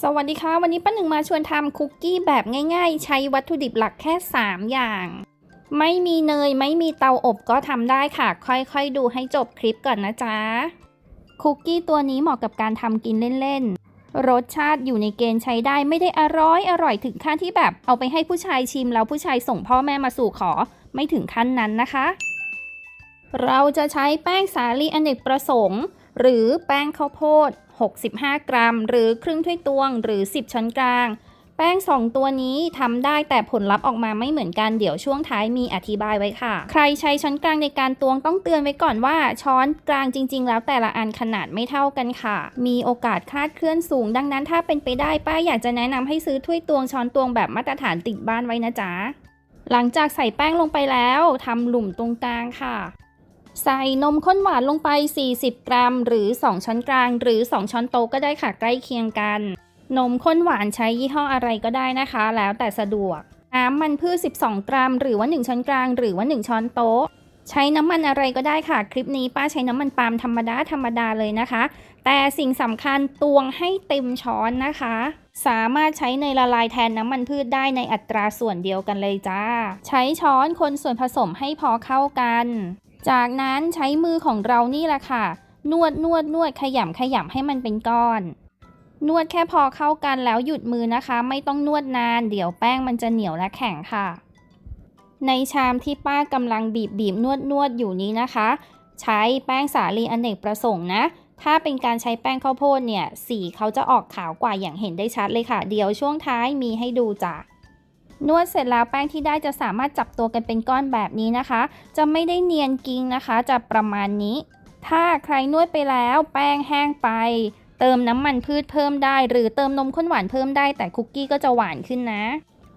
สวัสดีค่ะ วันนี้ป้าหนึ่งมาชวนทำคุกกี้แบบง่าย ๆ ใช้วัตถุดิบหลักแค่ 3 อย่าง ไม่มีเนยไม่มีเตาอบก็ทำได้ค่ะ ค่อยๆ ดูให้จบคลิปก่อนนะจ๊ะ คุกกี้ตัวนี้เหมาะกับการทำกินเล่นๆ รสชาติอยู่ในเกณฑ์ใช้ได้ไม่ได้อร่อยอร่อยถึงขั้นที่แบบเอาไปให้ผู้ชายชิมแล้วผู้ชายส่งพ่อแม่มาสู่ขอไม่ถึงขั้นนั้นนะคะ เราจะใช้แป้งสาลีอเนกประสงค์ หรือแป้งข้าวโพด 65 กรัม หรือครึ่งถ้วยตวง หรือ 10 ช้อนกลาง แป้ง 2 ตัวนี้ทำได้แต่ผลลัพธ์ออกมาไม่เหมือนกันเดี๋ยวช่วงท้ายมีอธิบายไว้ค่ะ ใครใช้ช้อนกลางในการตวงต้องเตือนไว้ก่อนว่าช้อนกลางจริง ๆ แล้วแต่ละอันขนาดไม่เท่ากันค่ะ มีโอกาสคลาดเคลื่อนสูง ดังนั้นถ้าเป็นไปได้ป้าอยากจะแนะนำให้ซื้อถ้วยตวงช้อนตวงแบบมาตรฐานติดบ้านไว้นะจ๊ะหลังจากใส่แป้งลงไปแล้วทำหลุมตรงกลางค่ะ ใส่นมข้นหวานลงไป 40 กรัม หรือ 2 ช้อนกลาง หรือ 2 ช้อนโต๊ะก็ได้ค่ะใกล้เคียงกัน นมข้นหวานใช้ยี่ห้ออะไรก็ได้นะคะ แล้วแต่สะดวก น้ำมันพืช 12 กรัม หรือว่า 1 ช้อนกลาง หรือว่า 1 ช้อนโต๊ะ ใช้น้ำมันอะไรก็ได้ค่ะ คลิปนี้ป้าใช้น้ำมันปาล์มธรรมดาธรรมดาเลยนะคะ แต่สิ่งสำคัญตวงให้เต็มช้อนนะคะ สามารถใช้เนละลายแทนน้ำมันพืชได้ในอัตราส่วนเดียวกันเลยจ้า ใช้ช้อนคนส่วนผสมให้พอเข้ากัน จากนั้นใช้มือของเรานี่แหละค่ะ นวดนวดนวดขยำขยำให้มันเป็นก้อน นวดแค่พอเข้ากันแล้วหยุดมือนะคะ ไม่ต้องนวดนาน เดี๋ยวแป้งมันจะเหนียวและแข็งค่ะ ในชามที่ป้ากำลังบีบบีบนวดนวดอยู่นี้นะคะ ใช้แป้งสาลีอเนกประสงค์นะถ้าเป็นการใช้แป้งข้าวโพดเนี่ย สีเขาจะออกขาวกว่าอย่างเห็นได้ชัดเลยค่ะ เดี๋ยวช่วงท้ายมีให้ดูจ้ะ นวดเสร็จแล้วแป้งที่ได้จะสามารถจับตัวกันเป็นก้อนแบบนี้นะคะ จะไม่ได้เนียนกิ้งนะคะ จะประมาณนี้ ถ้าใครนวดไปแล้ว แป้งแห้งไป เติมน้ำมันพืชเพิ่มได้ หรือเติมนมข้นหวานเพิ่มได้แต่คุกกี้ก็จะหวานขึ้นนะ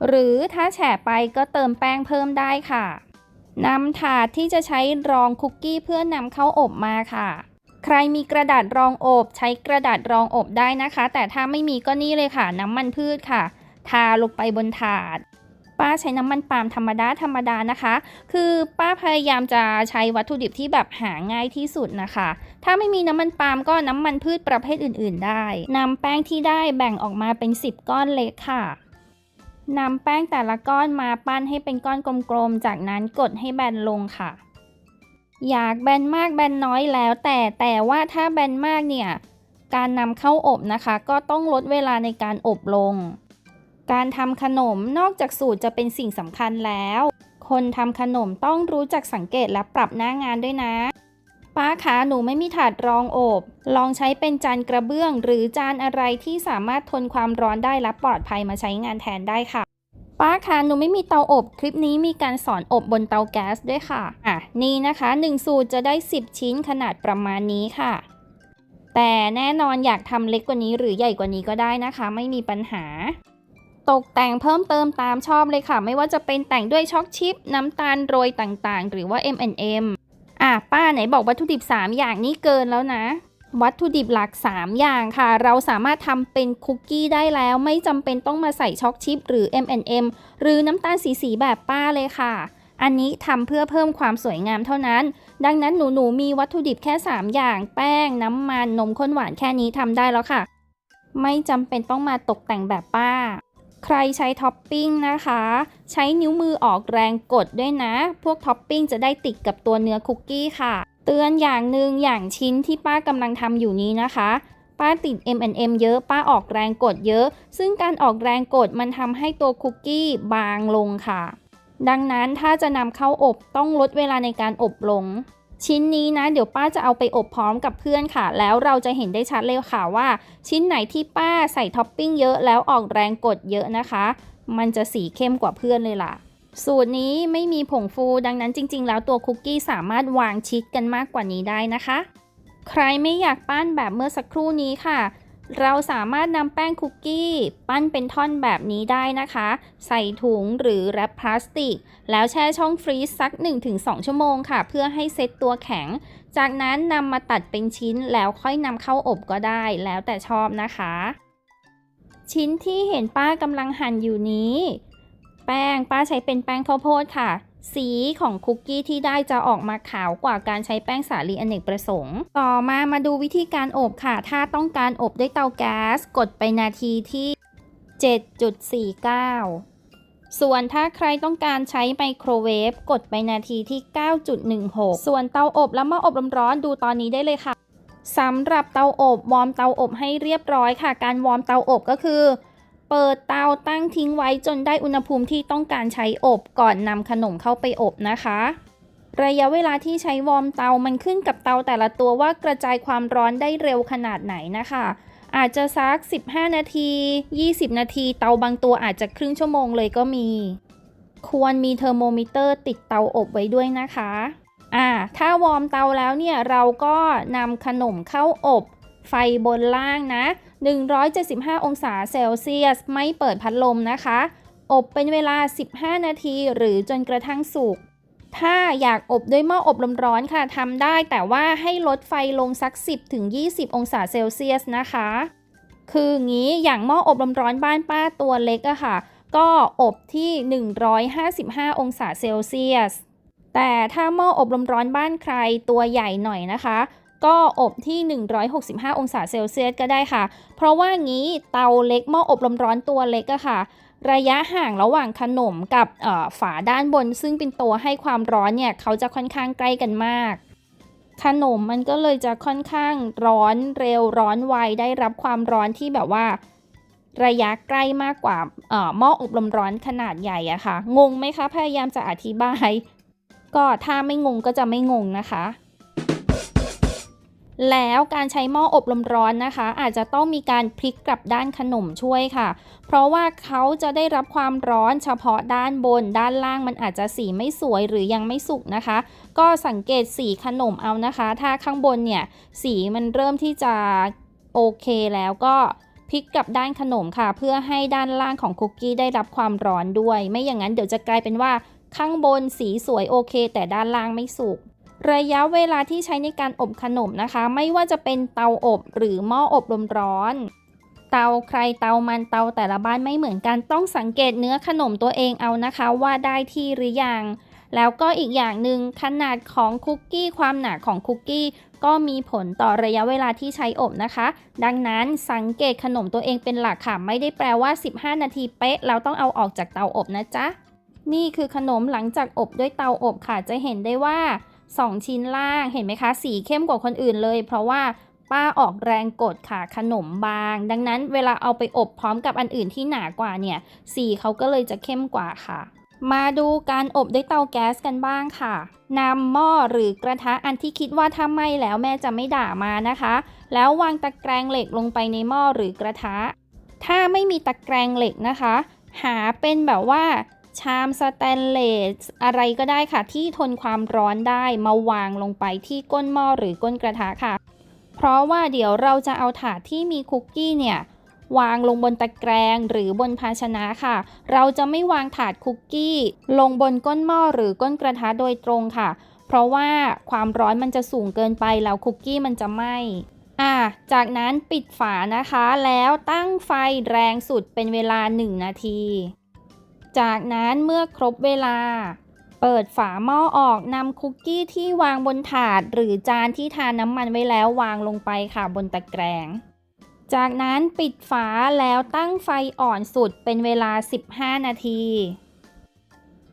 หรือถ้าแฉะไปก็เติมแป้งเพิ่มได้ค่ะนำถาดที่จะใช้รองคุกกี้เพื่อนำเข้าอบมาค่ะ ใครมีกระดาษรองอบใช้กระดาษรองอบได้นะคะ แต่ถ้าไม่มีก็นี่เลยค่ะ น้ำมันพืชค่ะ ทาลงไปบนถาด ป้าใช้น้ำมันปาล์มธรรมดาธรรมดานะคะ คือป้าพยายามจะใช้วัตถุดิบที่แบบหาง่ายที่สุดนะคะ ถ้าไม่มีน้ำมันปาล์มก็น้ำมันพืชประเภทอื่น ๆ ได้นำแป้งที่ได้แบ่งออกมาเป็น 10 ก้อนเล็กค่ะนำแป้งแต่ละก้อนมาปั้นให้เป็นก้อนกลมๆ จากนั้นกดให้แบนลงค่ะ อยากแบนมากแบนน้อยแล้ว แต่แต่ว่าถ้าแบนมากเนี่ย การนำเข้าอบนะคะ ก็ต้องลดเวลาในการอบลง การทำขนมนอกจากสูตรจะเป็นสิ่งสำคัญแล้ว คนทำขนมต้องรู้จักสังเกตและปรับหน้างานด้วยนะ ป้าคะหนูไม่มีถาดรองอบ ลองใช้เป็นจานกระเบื้อง หรือจานอะไรที่สามารถทนความร้อนได้และปลอดภัยมาใช้งานแทนได้ค่ะ ป้าคะหนูไม่มีเตาอบ คลิปนี้มีการสอนอบบนเตาแก๊สด้วยค่ะ อะ นี่นะคะ 1 สูตรจะได้ 10 ชิ้นขนาดประมาณนี้ค่ะ แต่แน่นอนอยากทำเล็กกว่านี้หรือใหญ่กว่านี้ก็ได้นะคะ ไม่มีปัญหา ตกแต่งเพิ่มเติมตามชอบเลยค่ะ ไม่ว่าจะเป็นแต่งด้วยช็อกชิปน้ำตาลโรยต่างๆ หรือว่า M&M อะป้าไหนบอกวัตถุดิบ 3 อย่างนี้เกินแล้วนะ วัตถุดิบหลัก 3 อย่างค่ะ เราสามารถทำเป็นคุกกี้ได้แล้ว ไม่จำเป็นต้องมาใส่ช็อกชิปหรือ M&M หรือน้ำตาลสีๆแบบป้าเลยค่ะอันนี้ทำเพื่อเพิ่มความสวยงามเท่านั้น ดังนั้นหนูหนูๆมีวัตถุดิบแค่ 3 อย่าง แป้ง น้ำมัน นมข้นหวานแค่นี้ทำได้แล้วค่ะ ไม่จำเป็นต้องมาตกแต่งแบบป้า ใครใช้ท็อปปิ้งนะคะ ใช้นิ้วมือออกแรงกดด้วยนะ พวกท็อปปิ้งจะได้ติดกับตัวเนื้อคุกกี้ค่ะ เตือนอย่างหนึ่งอย่างชิ้นที่ป้ากำลังทำอยู่นี้นะคะป้าติด M&M เยอะป้าออกแรงกดเยอะ ซึ่งการออกแรงกดมันทำให้ตัวคุกกี้บางลงค่ะ ดังนั้นถ้าจะนำเข้าอบต้องลดเวลาในการอบลง ชิ้นนี้นะ เดี๋ยวป้าจะเอาไปอบพร้อมกับเพื่อนค่ะ แล้วเราจะเห็นได้ชัดเลยค่ะว่า ชิ้นไหนที่ป้าใส่ท็อปปิ้งเยอะแล้วออกแรงกดเยอะนะคะ มันจะสีเข้มกว่าเพื่อนเลยล่ะ สูตรนี้ไม่มีผงฟูดังนั้นจริง ๆ แล้วตัวคุกกี้สามารถวางชิดกันมากกว่านี้ได้นะคะ ใครไม่อยากปั้นแบบเมื่อสักครู่นี้ค่ะ เราสามารถนำแป้งคุกกี้ ปั้นเป็นท่อนแบบนี้ได้นะคะ ใส่ถุงหรือแรปพลาสติก แล้วแช่ช่องฟรีซสัก 1-2 ชั่วโมงค่ะ เพื่อให้เซ็ตตัวแข็ง จากนั้นนำมาตัดเป็นชิ้นแล้วค่อยนำเข้าอบก็ได้แล้วแต่ชอบนะคะ ชิ้นที่เห็นป้ากำลังหั่นอยู่นี้ แป้งป้าใช้เป็นแป้งข้าวโพดค่ะ สีของคุกกี้ที่ได้จะออกมาขาวกว่าการใช้แป้งสาลีอเนกประสงค์ ต่อมามาดูวิธีการอบค่ะ ถ้าต้องการอบด้วยเตาแก๊ส กดไปนาทีที่ 7.49 ส่วนถ้าใครต้องการใช้ไมโครเวฟกดไปนาทีที่ 9.16 ส่วนเตาอบและหม้ออบลมร้อนดูตอนนี้ได้เลยค่ะสำหรับเตาอบวอร์มเตาอบให้เรียบร้อยค่ะ การวอร์มเตาอบก็คือ เปิดเตาตั้งทิ้งไว้จนได้อุณหภูมิที่ต้องการใช้อบก่อนนำขนมเข้าไปอบนะคะ ระยะเวลาที่ใช้วอร์มเตามันขึ้นกับเตาแต่ละตัวว่ากระจายความร้อนได้เร็วขนาดไหนนะคะ อาจจะสัก 15 นาที 20 นาที เตาบางตัวอาจจะครึ่งชั่วโมงเลยก็มี ควรมีเทอร์โมมิเตอร์ติดเตาอบไว้ด้วยนะคะอ่าถ้าวอร์มเตาแล้วเนี่ยเราก็นำขนมเข้าอบ ไฟบนล่างนะ 175 องศาเซลเซียส ไม่เปิดพัดลมนะคะ อบเป็นเวลา 15 นาทีหรือจนกระทั่งสุก ถ้าอยากอบด้วยหม้ออบลมร้อนค่ะทำได้แต่ว่าให้ลดไฟลงสัก 10-20 องศาเซลเซียสนะคะ คืองี้อย่างหม้ออบลมร้อนบ้านป้าตัวเล็กอะค่ะ ก็อบที่ 155 องศาเซลเซียส แต่ถ้าหม้ออบลมร้อนบ้านใครตัวใหญ่หน่อยนะคะ ก็อบที่ 165 องศาเซลเซียสก็ได้ค่ะ เพราะว่างี้เตาเล็กหม้ออบลมร้อนตัวเล็กอะค่ะ ระยะห่างระหว่างขนมกับฝาด้านบน ซึ่งเป็นตัวให้ความร้อนเนี่ยเขาจะค่อนข้างใกล้กันมาก ขนมมันก็เลยจะค่อนข้างร้อนเร็วร้อนไวได้รับความร้อนที่แบบว่าระยะใกล้มากกว่าหม้ออบลมร้อนขนาดใหญ่อะค่ะ งงไหมคะ พยายามจะอธิบาย ก็ถ้าไม่งงก็จะไม่งงนะคะ แล้วการใช้หม้ออบลมร้อนนะคะ อาจจะต้องมีการพลิกกลับด้านขนมช่วยค่ะ เพราะว่าเขาจะได้รับความร้อนเฉพาะด้านบน ด้านล่างมันอาจจะสีไม่สวยหรือยังไม่สุกนะคะ ก็สังเกตสีขนมเอานะคะ ถ้าข้างบนเนี่ยสีมันเริ่มที่จะโอเคแล้วก็พลิกกลับด้านขนมค่ะ เพื่อให้ด้านล่างของคุกกี้ได้รับความร้อนด้วย ไม่อย่างนั้นเดี๋ยวจะกลายเป็นว่าข้างบนสีสวยโอเค แต่ด้านล่างไม่สุก ระยะเวลาที่ใช้ในการอบขนมนะคะ ไม่ว่าจะเป็นเตาอบหรือหม้ออบลมร้อน เตาใครเตามันเตาแต่ละบ้านไม่เหมือนกันต้องสังเกตเนื้อขนมตัวเองเอานะคะ ว่าได้ที่หรือยังแล้วก็อีกอย่างหนึ่งขนาดของคุกกี้ความหนาของคุกกี้ก็มีผลต่อระยะเวลาที่ใช้อบนะคะ ดังนั้นสังเกตขนมตัวเองเป็นหลักค่ะ ไม่ได้แปลว่า 15 นาทีเป๊ะ เราต้องเอาออกจากเตาอบนะจ๊ะ นี่คือขนมหลังจากอบด้วยเตาอบค่ะ จะเห็นได้ว่า 2 ชิ้นล่างเห็นไหมคะ สีเข้มกว่าคนอื่นเลย เพราะว่าป้าออกแรงกดค่ะขนมบาง ดังนั้นเวลาเอาไปอบพร้อมกับอันอื่นที่หนากว่าเนี่ยสีเขาก็เลยจะเข้มกว่าค่ะ มาดูการอบด้วยเตาแก๊สกันบ้างค่ะนำหม้อหรือกระทะอันที่คิดว่าถ้าไหม้แล้วแม่จะไม่ด่ามานะคะ แล้ววางตะแกรงเหล็กลงไปในหม้อหรือกระทะ ถ้าไม่มีตะแกรงเหล็กนะคะ หาเป็นแบบว่า ชามสแตนเลสอะไรก็ได้ค่ะ ที่ทนความร้อนได้มาวางลงไปที่ก้นหม้อหรือก้นกระทะค่ะ เพราะว่าเดี๋ยวเราจะเอาถาดที่มีคุกกี้เนี่ยวางลงบนตะแกรงหรือบนภาชนะค่ะ เราจะไม่วางถาดคุกกี้ ลงบนก้นหม้อหรือก้นกระทะโดยตรงค่ะ เพราะว่าความร้อนมันจะสูงเกินไปแล้วคุกกี้มันจะไหม้อะจากนั้นปิดฝานะคะแล้วตั้งไฟแรงสุดเป็นเวลา 1 นาที จากนั้นเมื่อครบเวลา เปิดฝาหม้อออกนำคุกกี้ที่วางบนถาด หรือจานที่ทาน้ำมันไว้แล้ววางลงไปค่ะบนตะแกรงจากนั้นปิดฝาแล้วตั้งไฟอ่อนสุดเป็นเวลา 15 นาที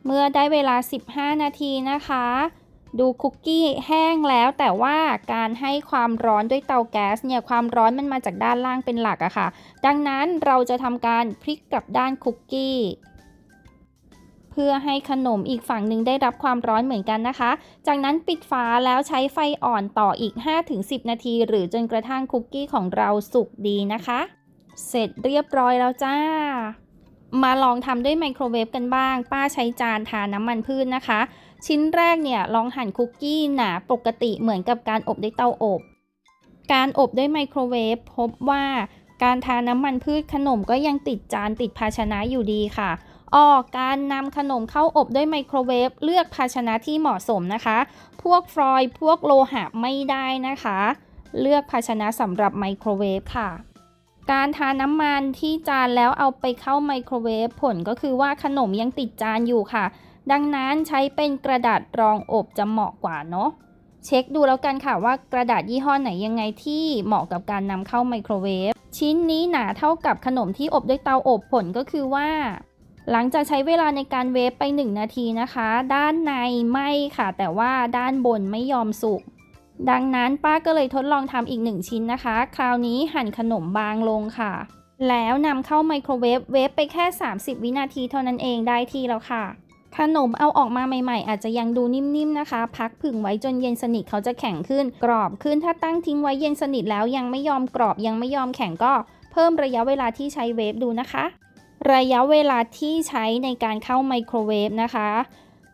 เมื่อได้เวลา 15 นาทีนะคะ ดูคุกกี้แห้งแล้วแต่ว่าการให้ความร้อนด้วยเตาแก๊สเนี่ยความร้อนมันมาจากด้านล่างเป็นหลักอะค่ะ ดังนั้นเราจะทำการพลิกกลับด้านคุกกี้ เพื่อให้ขนมอีกฝั่งหนึ่งได้รับความร้อนเหมือนกันนะคะ จากนั้นปิดฝาแล้วใช้ไฟอ่อนต่ออีก 5-10 นาที หรือจนกระทั่งคุกกี้ของเราสุกดีนะคะ เสร็จเรียบร้อยแล้วจ้ามาลองทำด้วยไมโครเวฟกันบ้าง ป้าใช้จานทาน้ำมันพืชนนะคะ ชิ้นแรกเนี่ยลองหั่นคุกกี้หนาปกติเหมือนกับการอบด้วยเตาอบ การอบด้วยไมโครเวฟพบว่าการทาน้ำมันพืชขนมก็ยังติดจานติดภาชนะอยู่ดีค่ะ ออการนำขนมเข้าอบด้วยไมโครเวฟเลือกภาชนะที่เหมาะสมนะคะ พวกฟรอยล์พวกโลหะไม่ได้นะคะ เลือกภาชนะสำหรับไมโครเวฟค่ะ การทาน้ำมันที่จานแล้วเอาไปเข้าไมโครเวฟผลก็คือว่าขนมยังติดจานอยู่ค่ะ ดังนั้นใช้เป็นกระดาษรองอบจะเหมาะกว่าเนาะเช็คดูแล้วกันค่ะว่ากระดาษยี่ห้อไหนยังไงที่เหมาะกับการนำเข้าไมโครเวฟชิ้นนี้หนาเท่ากับขนมที่อบด้วยเตาอบผลก็คือว่า หลังจากใช้เวลาในการเวฟไป 1 นาทีนะคะ ด้านในไหมค่ะ แต่ว่าด้านบนไม่ยอมสุก ดังนั้นป้าก็เลยทดลองทำอีก 1 ชิ้นนะคะ คราวนี้หั่นขนมบางลงค่ะ แล้วนำเข้าไมโครเวฟเวฟไปแค่ 30 วินาทีเท่านั้นเองได้ที่แล้วค่ะ ขนมเอาออกมาใหม่ๆ อาจจะยังดูนิ่มๆนะคะ พักผึ่งไว้จนเย็นสนิทเขาจะแข็งขึ้น กรอบขึ้นถ้าตั้งทิ้งไว้เย็นสนิทแล้วยังไม่ยอมกรอบยังไม่ยอมแข็งก็ เพิ่มระยะเวลาที่ใช้เวฟดูนะคะ ระยะเวลาที่ใช้ในการเข้าไมโครเวฟนะคะ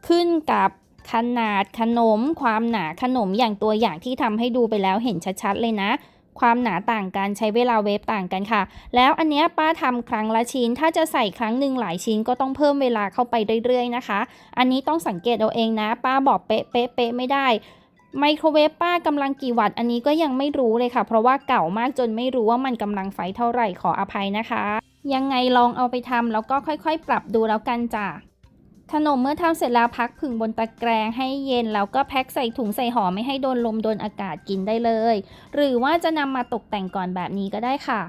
ขึ้นกับขนาดขนม ความหนาขนมอย่างตัวอย่างที่ทำให้ดูไปแล้วเห็นชัดๆเลยนะ ความหนาต่างกันใช้เวลาเวฟต่างกันค่ะ แล้วอันเนี้ยป้าทำครั้งละชิ้น ถ้าจะใส่ครั้งหนึ่งหลายชิ้นก็ต้องเพิ่มเวลาเข้าไปเรื่อยๆนะคะ อันนี้ต้องสังเกตเอาเองนะ ป้าบอกเป๊ะเป๊ะเป๊ะไม่ได้ไมโครเวฟป้ากำลังกี่วัตต์อันนี้ก็ยังไม่รู้เลยค่ะ เพราะว่าเก่ามากจนไม่รู้ว่ามันกำลังไฟเท่าไหร่ขออภัยนะคะ ยังไงลองเอาไปทำแล้วก็ค่อยๆ ปรับดูแล้วกันจ้ะขนมเมื่อทำเสร็จแล้วพักผึ่งบนตะแกรงให้เย็นแล้วก็แพ็คใส่ถุงใส่ห่อไม่ให้โดนลมโดนอากาศกินได้เลย หรือว่าจะนำมาตกแต่งก่อนแบบนี้ก็ได้ค่ะ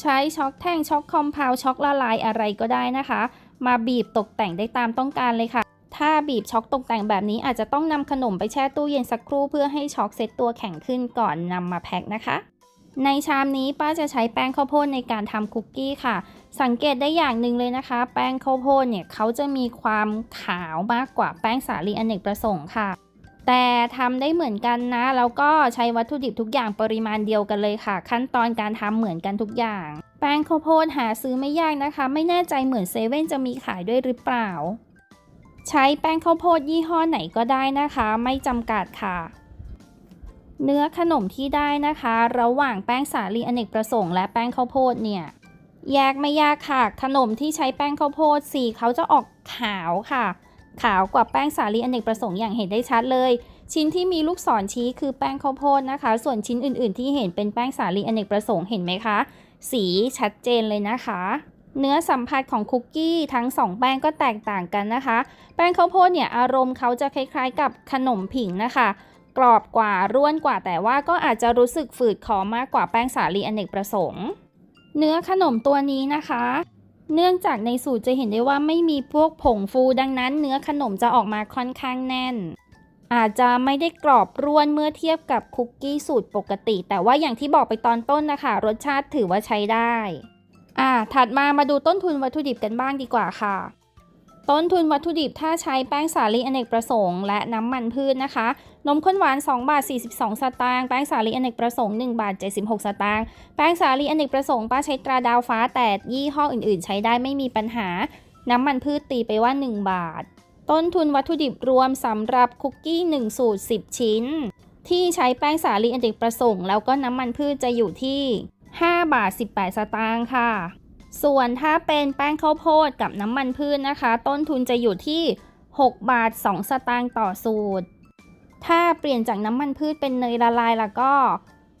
ใช้ช็อกแท่งช็อกคอมเพลช็อกละลายอะไรก็ได้นะคะ มาบีบตกแต่งได้ตามต้องการเลยค่ะ ถ้าบีบช็อกตกแต่งแบบนี้อาจจะต้องนำขนมไปแช่ตู้เย็นสักครู่เพื่อให้ช็อกเซตตัวแข็งขึ้นก่อนนำมาแพ็คนะคะ ในชามนี้ป้าจะใช้แป้งข้าวโพดในการทำคุกกี้ค่ะ สังเกตได้อย่างหนึ่งเลยนะคะ แป้งข้าวโพดเนี่ยเขาจะมีความขาวมากกว่าแป้งสาลีอเนกประสงค์ค่ะ แต่ทำได้เหมือนกันนะ แล้วก็ใช้วัตถุดิบทุกอย่างปริมาณเดียวกันเลยค่ะ ขั้นตอนการทำเหมือนกันทุกอย่าง แป้งข้าวโพดหาซื้อไม่ยากนะคะ ไม่แน่ใจเหมือนเซเว่นจะมีขายด้วยหรือเปล่า ใช้แป้งข้าวโพดยี่ห้อไหนก็ได้นะคะ ไม่จำกัดค่ะ เนื้อขนมที่ได้นะคะ ระหว่างแป้งสาลีอเนกประสงค์และแป้งข้าวโพดเนี่ยแยกไม่ยากค่ะ ขนมที่ใช้แป้งข้าวโพดสีเขาจะออกขาวค่ะ ขาวกว่าแป้งสาลีอเนกประสงค์อย่างเห็นได้ชัดเลย ชิ้นที่มีลูกศรชี้คือแป้งข้าวโพดนะคะ ส่วนชิ้นอื่น ๆ ที่เห็นเป็นแป้งสาลีอเนกประสงค์เห็นไหมคะ สีชัดเจนเลยนะคะ เนื้อสัมผัสของคุกกี้ทั้งสองแป้งก็แตกต่างกันนะคะ แป้งข้าวโพดเนี่ยอารมณ์เขาจะคล้าย ๆ กับขนมผิงนะคะ กรอบกว่าร่วนกว่า แต่ว่าก็อาจจะรู้สึกฝืดคอมากกว่าแป้งสาลีอเนกประสงค์ เนื้อขนมตัวนี้นะคะ เนื่องจากในสูตรจะเห็นได้ว่าไม่มีพวกผงฟูดังนั้นเนื้อขนมจะออกมาค่อนข้างแน่น อาจจะไม่ได้กรอบร่วนเมื่อเทียบกับคุกกี้สูตรปกติ แต่ว่าอย่างที่บอกไปตอนต้นนะคะ รสชาติถือว่าใช้ได้อ่าถัดมามาดูต้นทุนวัตถุดิบกันบ้างดีกว่าค่ะ ต้นทุนวัตถุดิบถ้าใช้แป้งสาลีอเนกประสงค์และน้ำมันพืชนะคะ นมข้นหวาน 2 บาท 42 สตางค์ แป้งสาลีอเนกประสงค์ 1 บาท 76 สตางค์ แป้งสาลีอเนกประสงค์ป้าใช้ตราดาวฟ้าแต่ยี่ห้ออื่นๆ ใช้ได้ไม่มีปัญหา น้ำมันพืชตีไปว่า 1 บาท ต้นทุนวัตถุดิบรวมสำหรับคุกกี้ 1 สูตร 10 ชิ้น ที่ใช้แป้งสาลีอเนกประสงค์ แล้วก็น้ำมันพืชจะอยู่ที่ 5 บาท 18 สตางค์ค่ะ ส่วนถ้าเป็นแป้งข้าวโพดกับน้ำมันพืชนะคะ ต้นทุนจะอยู่ที่ 6 บาท 2 สตางค์ต่อสูตร ถ้าเปลี่ยนจากน้ำมันพืชเป็นเนยละลายแล้วก็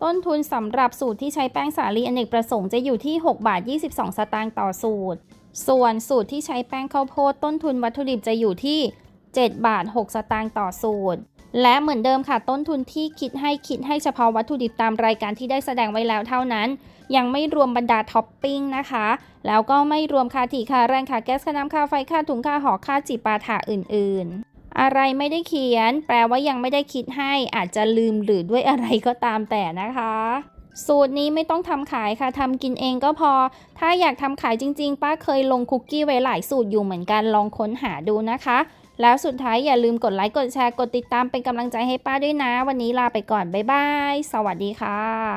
ต้นทุนสำหรับสูตรที่ใช้แป้งสาลีอเนกประสงค์จะอยู่ที่ 6 บาท 22 สตางค์ต่อสูตร ส่วนสูตรที่ใช้แป้งข้าวโพดต้นทุนวัตถุดิบจะอยู่ที่ 7 บาท 6 สตางค์ต่อสูตร และเหมือนเดิมค่ะต้นทุนที่คิดให้คิดให้เฉพาะวัตถุดิบตามรายการที่ได้แสดงไว้แล้วเท่านั้น ยังไม่รวมบรรดาท็อปปิ้งนะคะ แล้วก็ไม่รวมค่าถี่ค่าแรงค่าแก๊สค่าน้ำค่าไฟค่าถุงค่าห่อค่าจิปาถะอื่นๆอะไรไม่ได้เขียน แปลว่ายังไม่ได้คิดให้อาจจะลืมหรือด้วยอะไรก็ตามแต่นะคะ สูตรนี้ไม่ต้องทำขายค่ะทำกินเองก็พอ ถ้าอยากทำขายจริง ๆ ป้าเคยลงคุกกี้ไว้หลายสูตรอยู่เหมือนกันลองค้นหาดูนะคะ แล้วสุดท้ายอย่าลืมกดไลค์ กดแชร์ กดติดตามเป็นกำลังใจให้ป้าด้วยนะ วันนี้ลาไปก่อน บ๊ายบาย สวัสดีค่ะ